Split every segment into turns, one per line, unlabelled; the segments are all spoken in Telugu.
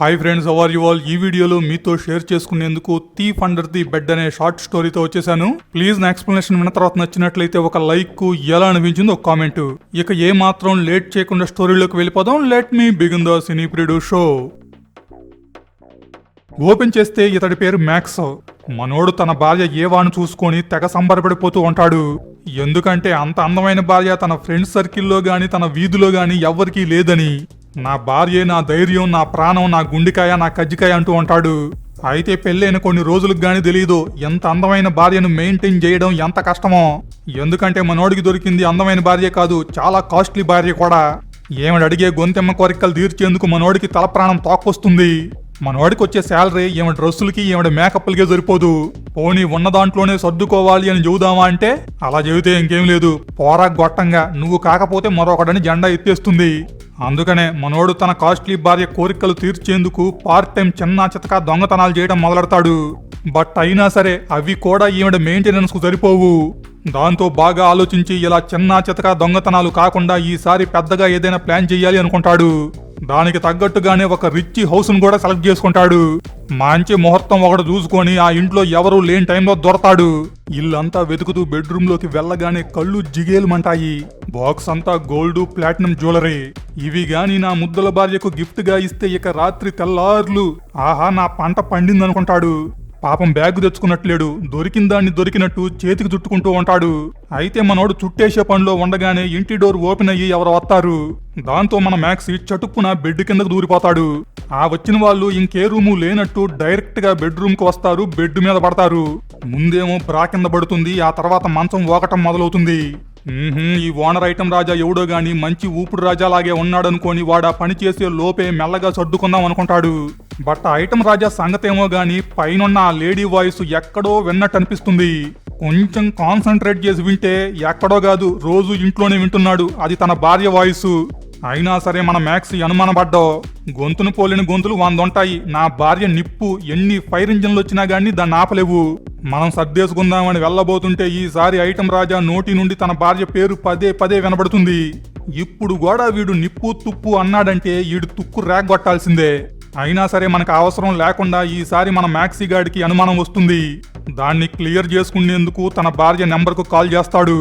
Hi friends how are you all ఈ వీడియోలో మీతో షేర్ చేసుకునేందుకు థీఫ్ అండర్ ది బెడ్ అనే షార్ట్ స్టోరీతో వచ్చేసాను. ప్లీజ్ నా ఎక్స్ప్లెనేషన్ విన్న తర్వాత నచ్చినట్లయితే ఒక లైక్ ఎలా అనిపించింది ఒక కామెంట్ ఇక ఏ మాత్రం లేట్ చేయకుండా స్టోరీలోకి వెళ్ళిపోదాం. లెట్ మీ బిగిన్ ద సినీ ప్రిడు షో ఓపెన్ చేస్తే ఇతడి పేరు మ్యాక్స్ మనోడు తన భార్య ఏవాను చూసుకొని తెగ సంబరపడిపోతూ ఉంటాడు. ఎందుకంటే అంత అందమైన భార్య తన ఫ్రెండ్స్ సర్కిల్లో గాని తన వీధిలో గాని ఎవ్వరికీ లేదని. నా భార్యే నా ధైర్యం నా ప్రాణం నా గుండెకాయ నా కజ్జికాయ అంటూ ఉంటాడు. అయితే పెళ్ళైన కొన్ని రోజులకు గాని తెలియదు ఎంత అందమైన భార్యను మెయింటైన్ చేయడం ఎంత కష్టమో. ఎందుకంటే మనోడికి దొరికింది అందమైన భార్య కాదు చాలా కాస్ట్లీ భార్య కూడా. ఏమిడి అడిగే గొంతెమ్మ కోరికలు తీర్చేందుకు మనోడికి తల ప్రాణం తోక్కొస్తుంది. మనవాడికి వచ్చే శాలరీ ఈమె డ్రెస్సులకి ఈమె మేకప్లకే సరిపోదు. పోనీ ఉన్న దాంట్లోనే సర్దుకోవాలి అని చెబుదామా అంటే అలా చెబితే ఇంకేం లేదు. పోరా గొట్టంగా నువ్వు కాకపోతే మరొకడని జెండా ఎత్తేస్తుంది. అందుకనే మనోడు తన కాస్ట్లీ భార్య కోరికలు తీర్చేందుకు పార్ట్ టైం చిన్న చితక దొంగతనాలు చేయడం మొదలెడతాడు. బట్ అయినా సరే అవి కూడా ఈవిడ మెయింటెనెన్స్కు సరిపోవు. దాంతో బాగా ఆలోచించి ఇలా చిన్న చితక దొంగతనాలు కాకుండా ఈసారి పెద్దగా ఏదైనా ప్లాన్ చేయాలి అనుకుంటాడు. దానికి తగ్గట్టుగానే ఒక రిచ్ హౌస్ను కూడా సెలెక్ట్ చేసుకుంటాడు. మంచి ముహూర్తం ఒకటి చూసుకొని ఆ ఇంట్లో ఎవరూ లేని టైంలో దొరతాడు. ఇల్లంతా వెతుకుతూ బెడ్రూమ్లోకి వెళ్ళగానే కళ్ళు జిగేలుమంటాయి. బాక్స్ అంతా గోల్డ్ ప్లాటినం జ్యువెలరీ ఇవి గాని నా ముద్దల భార్యకు గిఫ్ట్గా ఇస్తే ఇక రాత్రి తెల్లార్లు. ఆహా నా పంట పండిందనుకుంటాడు. పాపం బ్యాగ్ తెచ్చుకున్నట్లేడు. దొరికిన దాన్ని దొరికినట్టు చేతికి చుట్టుకుంటూ ఉంటాడు. అయితే మనోడు చుట్టేసే పనిలో ఉండగానే ఇంటి డోర్ ఓపెన్ అయ్యి ఎవరు వస్తారు. దాంతో మన మ్యాక్సి చటుక్కున బెడ్ కిందకు దూరిపోతాడు. ఆ వచ్చిన వాళ్ళు ఇంకే రూము లేనట్టు డైరెక్ట్గా బెడ్రూమ్కు వస్తారు బెడ్ మీద పడతారు. ముందేమో బ్రా కింద పడుతుంది ఆ తర్వాత మంచం ఓకటం మొదలవుతుంది. ఈ ఓనర్ ఐటమ్ రాజా ఎవడో గాని మంచి ఊపుడు రాజా లాగే ఉన్నాడనుకోని వాడు ఆ పని చేసే లోపే మెల్లగా సర్దుకుందాం అనుకుంటాడు. బట్ ఆ ఐటమ్ రాజా సంగతేమో గాని పైనున్న ఆ లేడీ వాయిస్ ఎక్కడో విన్నట్టు అనిపిస్తుంది. కొంచెం కాన్సన్ట్రేట్ చేసి వింటే ఎక్కడో కాదు రోజు ఇంట్లోనే వింటున్నాడు. అది తన భార్య వాయిస్. అయినా సరే మన మ్యాక్స్ అనుమానపడ్డో గొంతును పోలిన గొంతులు వందుంటాయి. నా భార్య నిప్పు ఎన్ని ఫైర్ ఇంజన్లు వచ్చినా గానీ దాన్ని ఆపలేవు. మనం సర్దేసుకుందామని వెళ్ళబోతుంటే ఈసారి ఐటమ్ రాజా నోటి నుండి తన భార్య పేరు పదే పదే వినబడుతుంది. ఇప్పుడు కూడా వీడు నిప్పు తుప్పు అన్నాడంటే వీడు తుక్కు రేగొట్టాల్సిందే అయినా సరే మనకు అవసరం లేకుండా ఈసారి మన మ్యాక్సీ గాడికి అనుమానం వస్తుంది. దాన్ని క్లియర్ చేసుకునేందుకు తన భార్య నెంబర్కు కాల్ చేస్తాడు.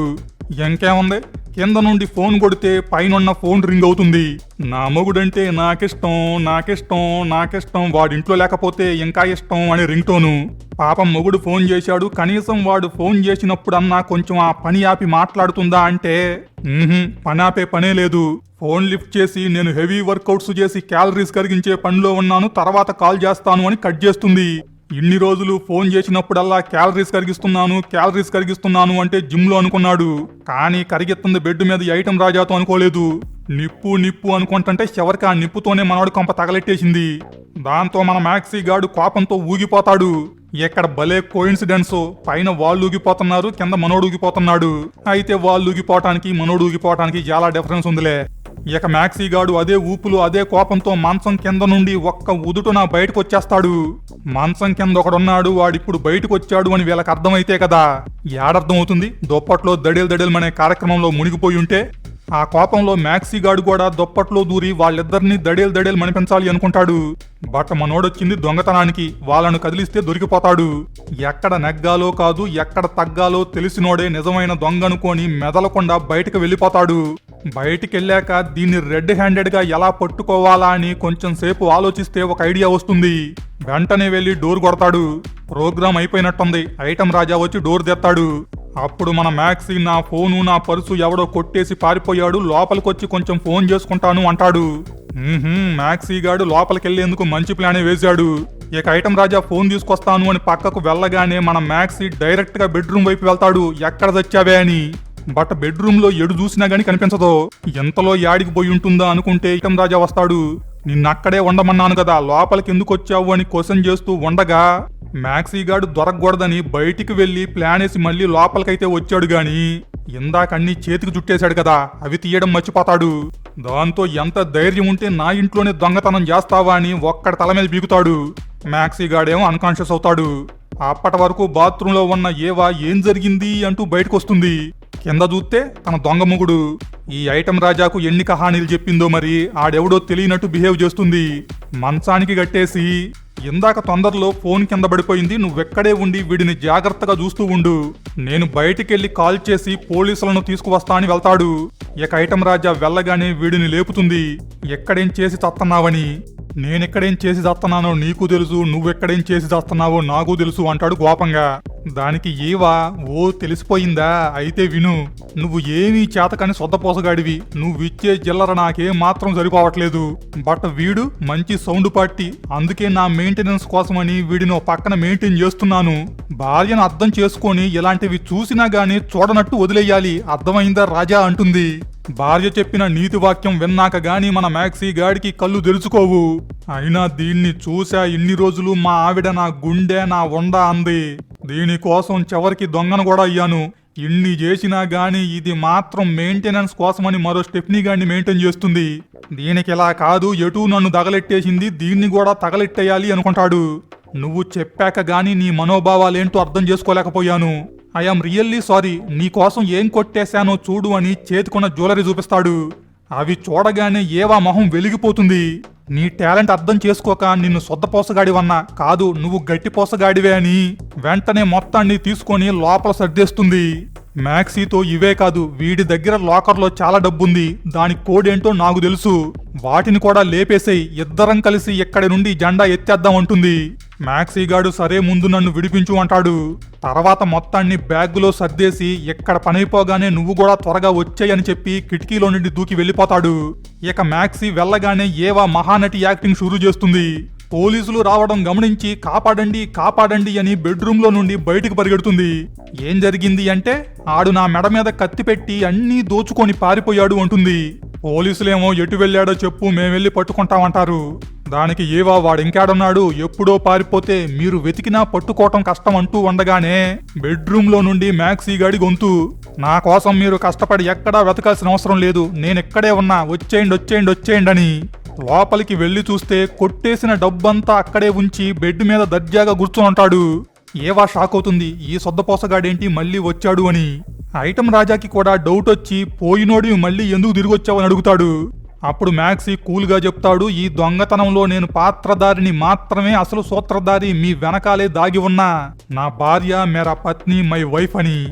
ఇంకేముంది కింద నుండి ఫోన్ కొడితే పైనున్న ఫోన్ రింగ్ అవుతుంది. నా మొగుడంటే నాకిష్టం నాకిష్టం నాకిష్టం. వాడింట్లో లేకపోతే ఇంకా ఇష్టం అని రింగ్ టోను పాపం మొగుడు ఫోన్ చేశాడు. కనీసం వాడు ఫోన్ చేసినప్పుడన్నా కొంచెం ఆ పని ఆపి మాట్లాడుతుందా అంటే పని ఆపే పనే లేదు. ఫోన్ లిఫ్ట్ చేసి నేను హెవీ వర్కౌట్స్ చేసి క్యాలరీస్ కరిగించే పనిలో ఉన్నాను. తర్వాత కాల్ చేస్తాను అని కట్ చేస్తుంది. ఇన్ని రోజులు ఫోన్ చేసినప్పుడల్లా క్యాలరీస్ కరిగిస్తున్నాను క్యాలరీస్ కరిగిస్తున్నాను అంటే జిమ్లో అనుకున్నాడు. కానీ కరిగెత్తుంది బెడ్ మీద ఐటెం రాజాతో అనుకోలేదు. నిప్పు నిప్పు అనుకుంటుంటే చివరికి ఆ నిప్పుతోనే మనవాడు కొంప తగలెట్టేసింది. దాంతో మన మ్యాక్సీ గాడు కోపంతో ఊగిపోతాడు. ఇక్కడ భలే కోయిన్సిడెన్స్ పైన వాళ్ళు ఊగిపోతున్నారు కింద మనోడు ఊగిపోతున్నాడు. అయితే వాళ్ళు ఊగిపోవటానికి మనోడు ఊగిపోవటానికి చాలా డిఫరెన్స్ ఉందిలే. ఇక మ్యాక్సీ గాడు అదే ఊపులు అదే కోపంతో మంచం కింద నుండి ఒక్క ఉదుటున బయటకు వచ్చేస్తాడు మంచం కింద ఒకడున్నాడు వాడిప్పుడు బయటకు వచ్చాడు అని వీళ్ళకి అర్థమైతే కదా. ఏడర్థం అవుతుంది దుప్పట్లో దడేలు దడేలు అనే కార్యక్రమంలో మునిగిపోయి ఉంటే ఆ కోపంలో మ్యాక్సీ గాడు కూడా దుప్పట్లో దూరి వాళ్ళిద్దరిని దడేలు దడేలు మనిపించాలి అనుకుంటాడు. బట్ మనోడొచ్చింది దొంగతనానికి వాళ్ళను కదిలిస్తే దొరికిపోతాడు. ఎక్కడ నెగ్గాలో కాదు ఎక్కడ తగ్గాలో తెలిసినోడే నిజమైన దొంగ అనుకొని మెదలకుండా బయటకు వెళ్ళిపోతాడు. బయటికెళ్ళాక దీన్ని రెడ్ హ్యాండెడ్గా ఎలా పట్టుకోవాలా అని కొంచెం సేపు ఆలోచిస్తే ఒక ఐడియా వస్తుంది. వెంటనే వెళ్ళి డోర్ కొడతాడు. ప్రోగ్రామ్ అయిపోయినట్టుంది. ఐటమ్ రాజా వచ్చి డోర్ తెస్తాడు అప్పుడు మన మ్యాక్సీ నా ఫోను నా పర్సు ఎవడో కొట్టేసి పారిపోయాడు. లోపలికొచ్చి కొంచెం ఫోన్ చేసుకుంటాను అంటాడు. మ్యాక్సీ గాడు లోపలికెళ్ళేందుకు మంచి ప్లానే వేశాడు. ఇక ఐటమ్ రాజా ఫోన్ తీసుకొస్తాను అని పక్కకు వెళ్ళగానే మన మ్యాక్సీ డైరెక్ట్గా బెడ్రూమ్ వైపు వెళ్తాడు. ఎక్కడ తెచ్చావే అని. బట్ బెడ్రూమ్లో ఎడు చూసినా గానీ కనిపించదు. ఎంతలో యాడికి పోయి ఉంటుందా అనుకుంటే ఇటం రాజా వస్తాడు. నిన్నక్కడే ఉండమన్నాను కదా లోపలికి ఎందుకు వచ్చావు అని క్వశ్చన్ చేస్తూ ఉండగా మ్యాక్సీ గాడు దొరకకూడదని బయటికి వెళ్ళి ప్లాన్ వేసి మళ్ళీ లోపలికైతే వచ్చాడు గాని ఇందాక అన్ని చేతికి చుట్టేశాడు కదా అవి తీయడం మర్చిపోతాడు. దాంతో ఎంత ధైర్యం ఉంటే నా ఇంట్లోనే దొంగతనం చేస్తావా అని ఒక్కడ తల మీద బీగుతాడు. మ్యాక్సీ గాడేమో అన్కాన్షియస్ అవుతాడు. అప్పటి వరకు బాత్రూంలో ఉన్న ఏవా ఏం జరిగింది అంటూ బయటకు వస్తుంది కింద చూస్తే తన దొంగ ముగుడు ఈ ఐటమ్ రాజాకు ఎన్ని కహానీలు చెప్పిందో మరి ఆడెవడో తెలియనట్టు బిహేవ్ చేస్తుంది. మంచానికి కట్టేసి ఇందాక తొందరలో ఫోన్ కింద పడిపోయింది. నువ్వెక్కడే ఉండి వీడిని జాగ్రత్తగా చూస్తూ ఉండు. నేను బయటికెళ్ళి కాల్ చేసి పోలీసులను తీసుకువస్తా అని వెళ్తాడు. ఇక ఐటమ్ రాజా వెళ్ళగానే వీడిని లేపుతుంది. ఎక్కడేం చేసి చత్తన్నావని? నేనెక్కడేం చేసి చస్తున్నానో నీకు తెలుసు నువ్వెక్కడేం చేసి చస్తున్నావో నాకు తెలుసు అంటాడు కోపంగా. దానికి ఏవా? ఓ తెలిసిపోయిందా? అయితే విను. నువ్వు ఏమీ చేతకని సొద్దపోసగాడివి. నువ్వు ఇచ్చే చిల్లర నాకేం మాత్రం సరిపోవట్లేదు. బట్ వీడు మంచి సౌండ్ పార్టీ. అందుకే నా మెయింటెనెన్స్ కోసమని వీడిని పక్కన మెయింటైన్ చేస్తున్నాను. భార్యను అర్థం చేసుకొని ఇలాంటివి చూసినా గానీ చూడనట్టు వదిలేయాలి. అర్థమైందా రాజా అంటుంది. భార్య చెప్పిన నీతి వాక్యం విన్నాక గాని మన మ్యాక్సీ గాడికి కళ్ళు తెరుచుకోవు. అయినా దీన్ని చూసా ఇన్ని రోజులు మా ఆవిడ నా గుండె నా వండ అంది. దీనికోసం చివరికి దొంగను కూడా అయ్యాను. ఇన్ని చేసినా గానీ ఇది మాత్రం మెయింటెనెన్స్ కోసమని మరో స్టెప్నీ గాడిని మెయింటైన్ చేస్తుంది. దీనికి ఇలా కాదు ఎటు నన్ను తగలెట్టేసింది దీన్ని కూడా తగలెట్టేయాలి అనుకుంటాడు. నువ్వు చెప్పాక గాని నీ మనోభావాలేంటో అర్థం చేసుకోలేకపోయాను. ఐఎమ్ రియల్లీ సారీ నీకోసం ఏం కొట్టేశానో చూడు అని చేతికున్న జ్యువెలరీ చూపిస్తాడు. అవి చూడగానే ఏవా మొహం వెలిగిపోతుంది. నీ టాలెంట్ అర్థం చేసుకోక నిన్ను సొద్దపోసగాడివన్నా కాదు నువ్వు గట్టి పోసగాడివే అని వెంటనే మొత్తాన్ని తీసుకొని లోపల సర్దేస్తుంది. మ్యాక్సీతో ఇవే కాదు వీడి దగ్గర లాకర్లో చాలా డబ్బుంది. దాని కోడేంటో నాకు తెలుసు. వాటిని కూడా లేపేసేయి ఇద్దరం కలిసి ఇక్కడి నుండి జెండా ఎత్తేద్దాం అంటుంది. మ్యాక్సీ గాడు సరే ముందు నన్ను విడిపించు అంటాడు. తర్వాత మొత్తాన్ని బ్యాగులో సర్దేసి ఎక్కడ పనైపోగానే నువ్వు కూడా త్వరగా వచ్చాయని చెప్పి కిటికీలో నుండి దూకి వెళ్ళిపోతాడు. ఇక మ్యాక్సీ వెళ్ళగానే ఏవా మహానటి యాక్టింగ్ షురూ చేస్తుంది. పోలీసులు రావడం గమనించి కాపాడండి కాపాడండి అని బెడ్రూమ్లో నుండి బయటికి పరిగెడుతుంది. ఏం జరిగింది అంటే ఆడు నా మెడ మీద కత్తి పెట్టి అన్నీ దోచుకొని పారిపోయాడు అంటుంది. పోలీసులేమో ఎటు వెళ్ళాడో చెప్పు మేమెళ్ళి పట్టుకుంటామంటారు దానికి ఏవా వాడు ఇంకాడున్నాడు ఎప్పుడో పారిపోతే మీరు వెతికినా పట్టుకోవటం కష్టం అంటూ ఉండగానే బెడ్రూమ్లో నుండి మ్యాక్సీ గడి గొంతు. నా కోసం మీరు కష్టపడి ఎక్కడా వెతకాల్సిన అవసరం లేదు. నేనెక్కడే ఉన్నా వచ్చేయండి వచ్చేయండి వచ్చేయండి అని లోపలికి వెళ్ళి చూస్తే కొట్టేసిన డబ్బంతా అక్కడే ఉంచి బెడ్ మీద దర్జాగా కూర్చొని ఉంటాడు. ఏవా షాక్ అవుతుంది ఈ సొద్దపోసగాడేంటి మళ్ళీ వచ్చాడు అని. ఐటమ్ రాజాకి కూడా డౌట్ వచ్చి పోయినోడి మళ్ళీ ఎందుకు తిరిగొచ్చావని అడుగుతాడు. అప్పుడు మ్యాక్సీ కూల్గా చెప్తాడు ఈ దొంగతనంలో నేను పాత్రధారిని మాత్రమే అసలు సూత్రధారి మీ వెనకాలే దాగి ఉన్నా. నా భార్య మేరా పత్ని మై వైఫ్ అని.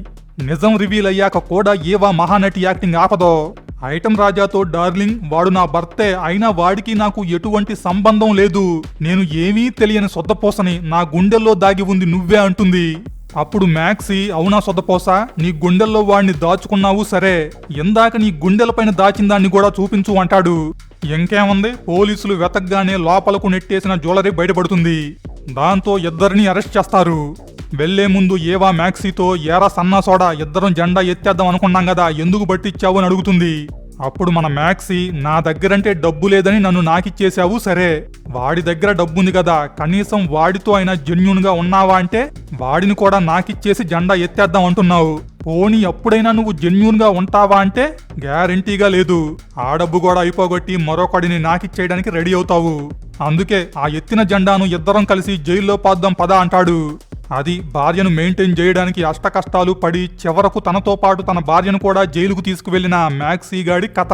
నిజం రివీల్ అయ్యాక కూడా ఏవా మహానటి యాక్టింగ్ ఆపదో. ఐటమ్ రాజాతో డార్లింగ్ వాడు నా భర్తే అయినా వాడికి నాకు ఎటువంటి సంబంధం లేదు. నేను ఏమీ తెలియని సొద్దపోసని నా గుండెల్లో దాగి ఉంది నువ్వే అంటుంది. అప్పుడు మ్యాక్సీ అవునా సొదపోసా నీ గుండెల్లో వాడిని దాచుకున్నావు సరే. ఇందాక నీ గుండెలపైన దాచిన దాన్ని కూడా చూపించు అంటాడు. ఇంకేముంది? పోలీసులు వెతగ్గానే లోపలకు నెట్టేసిన జ్యువెలరీ బయటపడుతుంది. దాంతో ఇద్దరిని అరెస్ట్ చేస్తారు. వెళ్ళే ముందు ఏవా మ్యాక్సీతో ఏరా సన్నా సోడా ఇద్దరం జెండా ఎత్తేద్దాం అనుకున్నాం కదా ఎందుకు పట్టించావు అని అడుగుతుంది. అప్పుడు మన మ్యాక్సీ నా దగ్గరంటే డబ్బు లేదని నన్ను నాకిచ్చేశావు సరే. వాడి దగ్గర డబ్బుంది కదా కనీసం వాడితో అయినా జెన్యున్గా ఉన్నావా అంటే వాడిని కూడా నాకిచ్చేసి జెండా ఎత్తేద్దాం అంటున్నావు. పోనీ ఎప్పుడైనా నువ్వు జెన్యున్గా ఉంటావా అంటే గ్యారంటీగా లేదు. ఆ డబ్బు కూడా అయిపోగొట్టి మరొకడిని నాకిచ్చేయడానికి రెడీ అవుతావు. అందుకే ఆ ఎత్తిన జెండాను ఇద్దరం కలిసి జైల్లో పాద్దాం పదా అంటాడు. అది భార్యను మెయింటైన్ చేయడానికి అష్ట కష్టాలు పడి చివరకు తనతో పాటు తన భార్యను కూడా జైలుకు తీసుకువెళ్ళిన మ్యాక్సీ గాడి కథ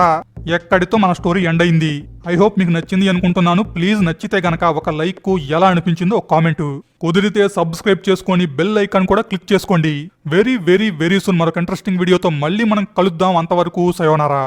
ఎక్కడితో మన స్టోరీ ఎండ్ అయింది. ఐ హోప్ మీకు నచ్చింది అనుకుంటున్నాను. ప్లీజ్ నచ్చితే గనక ఒక లైక్ ఎలా అనిపించిందో ఒక కామెంట్. కుదిరితే సబ్స్క్రైబ్ చేసుకొని బెల్ ఐకాన్ కూడా క్లిక్ చేసుకోండి. వెరీ వెరీ వెరీ సూన్ మరొక ఇంట్రెస్టింగ్ వీడియోతో మళ్ళీ మనం కలుద్దాం. అంతవరకు సయోనారా.